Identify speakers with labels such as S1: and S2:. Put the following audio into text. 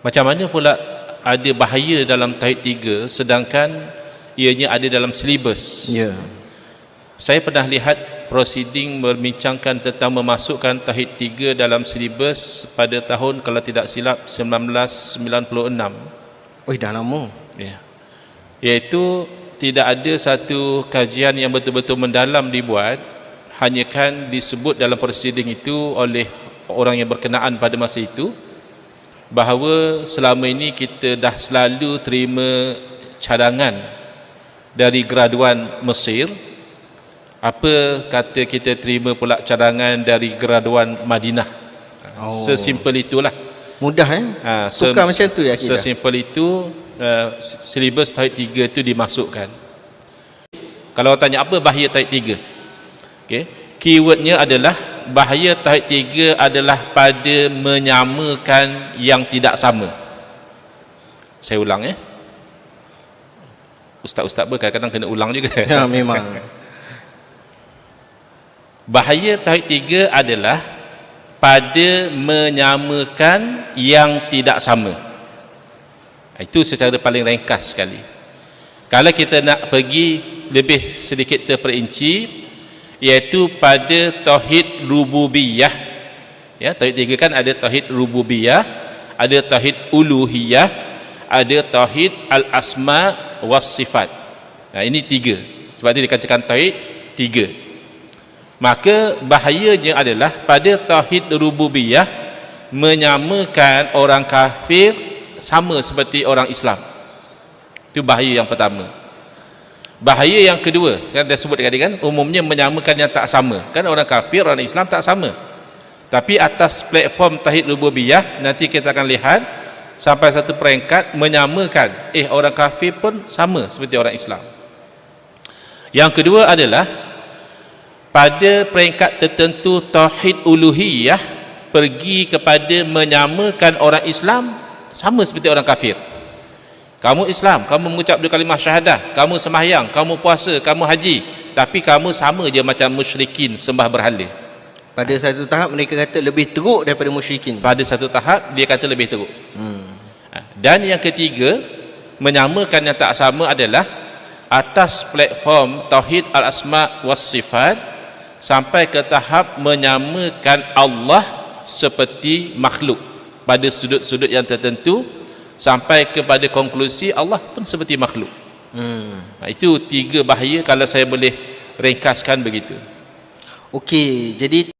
S1: Macam mana pula ada bahaya dalam tauhid tiga sedangkan ianya ada dalam silibus.
S2: Ya.
S1: Saya pernah lihat proceeding membincangkan tentang memasukkan tauhid tiga dalam silibus pada tahun kalau tidak silap 1996.
S2: Oh, dah lama.
S1: Ya. Iaitu tidak ada satu kajian yang betul-betul mendalam dibuat hanya kan disebut dalam proceeding itu oleh orang yang berkenaan pada masa itu bahawa selama ini kita dah selalu terima cadangan dari graduan Mesir apa kata kita terima pula cadangan dari graduan Madinah
S2: Oh.
S1: sesimpel itulah
S2: Mudah eh?
S1: Ha,
S2: Tukar macam tu ya kita.
S1: Sesimpel itu uh, silibus tauhid tiga itu dimasukkan. Kalau tanya apa bahaya tauhid tiga? Okey. Keywordnya adalah bahaya tauhid tiga adalah pada menyamakan yang tidak sama. Saya ulang ya. Ustaz-ustaz ber kadang-kadang kena ulang juga.
S2: Ya, memang.
S1: Bahaya tauhid tiga adalah pada menyamakan yang tidak sama. Itu secara paling ringkas sekali. Kalau kita nak pergi lebih sedikit terperinci iaitu pada tauhid rububiyah. Ya, tauhid tiga kan ada tauhid rububiyah, ada tauhid uluhiyah, ada tauhid al-asma was sifat. Nah, ini tiga. Sebab itu dikatakan tauhid tiga maka bahayanya adalah pada tauhid rububiyah menyamakan orang kafir sama seperti orang Islam itu bahaya yang pertama bahaya yang kedua kan dah sebut tadi kan umumnya menyamakan yang tak sama. Kan orang kafir orang Islam tak sama. Tapi atas platform tauhid rububiyah nanti kita akan lihat sampai satu peringkat menyamakan. Eh orang kafir pun sama seperti orang Islam. Yang kedua adalah pada peringkat tertentu tauhid uluhiyah pergi kepada menyamakan orang Islam sama seperti orang kafir. Kamu Islam, kamu mengucap dua kalimah syahadah, kamu sembahyang, kamu puasa, kamu haji, tapi kamu sama je macam musyrikin sembah berhala.
S2: Pada satu tahap mereka kata lebih teruk daripada musyrikin.
S1: Pada satu tahap dia kata lebih teruk.
S2: Hmm.
S1: Ha, Dan yang ketiga, menyamakan yang tak sama adalah atas platform tauhid al-asma was sifat sampai ke tahap menyamakan Allah seperti makhluk pada sudut-sudut yang tertentu sampai kepada konklusi Allah pun seperti makhluk.
S2: Hmm.
S1: Ha, itu tiga bahaya kalau saya boleh ringkaskan begitu.
S2: Okey, jadi